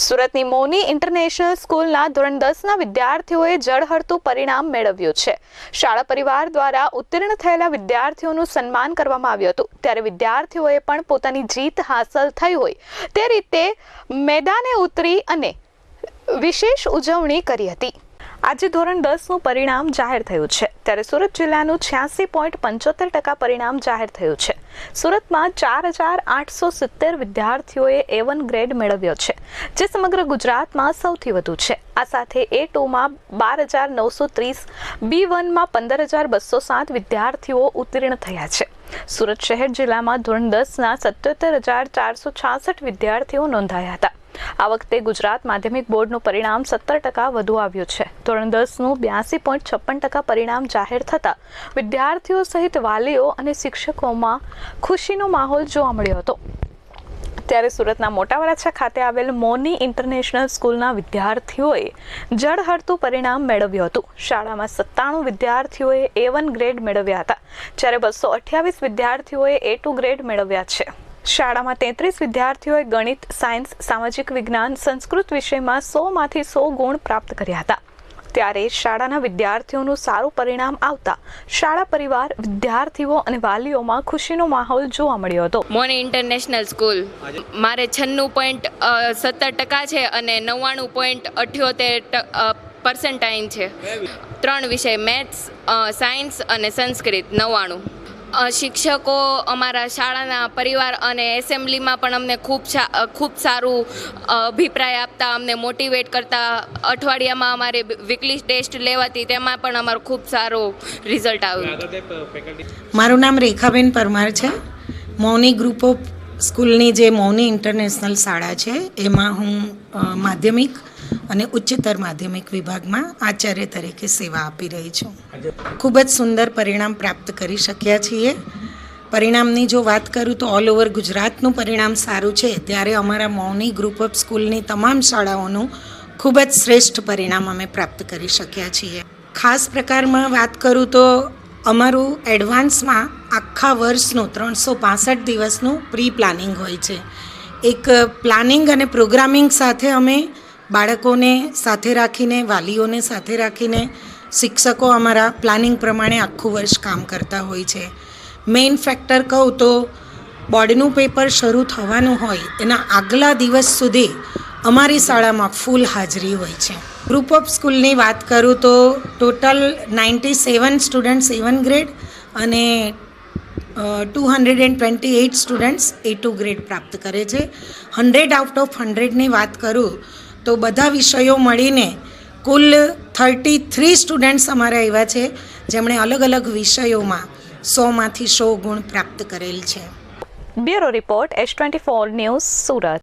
સુરતની મોની ઇન્ટરનેશનલ સ્કૂલના ધોરણ દસના વિદ્યાર્થીઓએ જળહળતું પરિણામ મેળવ્યું છે. શાળા પરિવાર દ્વારા ઉત્તીર્ણ થયેલા વિદ્યાર્થીઓનું સન્માન કરવામાં આવ્યું હતું. ત્યારે વિદ્યાર્થીઓએ પણ પોતાની જીત હાંસલ થઈ હોય તે રીતે મેદાને ઉતરી અને વિશેષ ઉજવણી કરી હતી. આજે ધોરણ દસનું પરિણામ જાહેર થયું છે. ત્યારે સુરત જિલ્લાનું છ્યાસી પોઈન્ટ પંચોતેર ટકા પરિણામ જાહેર થયું છે. સુરતમાં ચાર હજાર આઠસો સિત્તેર વિદ્યાર્થીઓએ એ વન ગ્રેડ મેળવ્યો છે, જે સમગ્ર ગુજરાતમાં સૌથી વધુ છે. આ સાથે એ ટુમાં બાર હજાર નવસો ત્રીસ બી વનમાં પંદર હજાર બસો સાત વિદ્યાર્થીઓ ઉત્તીર્ણ થયા છે. સુરત શહેર જિલ્લામાં ધોરણ દસના સત્યોતેર હજાર ચારસો છાસઠ વિદ્યાર્થીઓ નોંધાયા હતા. આ વખતે ગુજરાત માધ્યમિક બોર્ડનું પરિણામ સત્તર ટકા વધુ આવ્યું છે. ધોરણ દસનું બ્યાસી પોઈન્ટ છપ્પન ટકા પરિણામ જાહેર થતાં વિદ્યાર્થીઓ સહિત વાલીઓ અને શિક્ષકોમાં ખુશીનો માહોલ જોવા મળ્યો હતો. ત્યારે સુરતના મોટા વરાછા ખાતે આવેલ મોની ઇન્ટરનેશનલ સ્કૂલના વિદ્યાર્થીઓએ જળહળતું પરિણામ મેળવ્યું હતું. શાળામાં સત્તાણું વિદ્યાર્થીઓએ એ વન ગ્રેડ મેળવ્યા હતા. જ્યારે બસો અઠ્યાવીસ વિદ્યાર્થીઓએ એ ટુ ગ્રેડ મેળવ્યા છે. શાળામાં તેત્રીસ વિદ્યાર્થીઓએ ગણિત સાયન્સ સામાજિક વિજ્ઞાન સંસ્કૃત વિષયમાં સોમાંથી સો ગુણ પ્રાપ્ત કર્યા હતા. ત્યારે શાળાના વિદ્યાર્થીઓનું સારું પરિણામ આવતા શાળા પરિવાર વિદ્યાર્થીઓ અને વાલીઓમાં ખુશીનો માહોલ જોવા મળ્યો હતો. મોને ઇન્ટરનેશનલ સ્કૂલ. મારે છન્નું પોઈન્ટ સત્તર ટકા છે અને નવ્વાણું પોઈન્ટ અઠ્યોતેર પર્સન્ટાઇન છે. ત્રણ વિષય મેથ્સ સાયન્સ અને સંસ્કૃત નવ્વાણું. શિક્ષકો અમારા શાળાના પરિવાર અને એસેમ્બલીમાં પણ અમને ખૂબ ખૂબ સારું અભિપ્રાય આપતા, અમને મોટિવેટ કરતા. અઠવાડિયામાં અમારે વીકલી ટેસ્ટ લેવાતી, તેમાં પણ અમારું ખૂબ સારું રિઝલ્ટ આવ્યું. મારું નામ રેખાબેન પરમાર છે. મૌની ગ્રુપ ઓફ સ્કૂલની જે મૌની ઇન્ટરનેશનલ શાળા છે, એમાં હું માધ્યમિક અને ઉચ્ચતર માધ્યમિક વિભાગમાં આચાર્ય તરીકે સેવા આપી રહી છું. ખૂબ જ સુંદર પરિણામ પ્રાપ્ત કરી શક્યા છીએ. પરિણામની જો વાત કરું તો ઓલ ઓવર ગુજરાતનું પરિણામ સારું છે. ત્યારે અમારા મૌની ગ્રુપ ઓફ સ્કૂલની તમામ શાળાઓનું ખૂબ જ શ્રેષ્ઠ પરિણામ અમે પ્રાપ્ત કરી શક્યા છીએ. ખાસ પ્રકારમાં વાત કરું તો અમારું એડવાન્સમાં આખા વર્ષનું ત્રણસો પાસઠ દિવસનું પ્રી પ્લાનિંગ હોય છે. એક પ્લાનિંગ અને પ્રોગ્રામિંગ સાથે અમે બાળકોને સાથે રાખીને, વાલીઓને સાથે રાખીને, શિક્ષકો અમારા પ્લાનિંગ પ્રમાણે આખું વર્ષ કામ કરતા હોય છે. મેઇન ફેક્ટર કહું તો, બોર્ડનું પેપર શરૂ થવાનું હોય, એના આગલા દિવસ સુધી અમારી શાળામાં ફૂલ હાજરી હોય છે. ગ્રુપ ઓફ સ્કૂલની વાત કરું તો total ninety seven student seven grade અને two hundred and twenty eight students A two grade પ્રાપ્ત કરે છે. હંડ્રેડ આઉટ ઓફ હંડ્રેડની વાત કરું તો બધા વિષયો મળીને કુલ થર્ટી થ્રી સ્ટુડન્ટ્સ અમારા એવા છે, જેમણે અલગ અલગ વિષયોમાં સોમાંથી સો ગુણ પ્રાપ્ત કરેલ છે. Bureau report, S twenty four news Surat.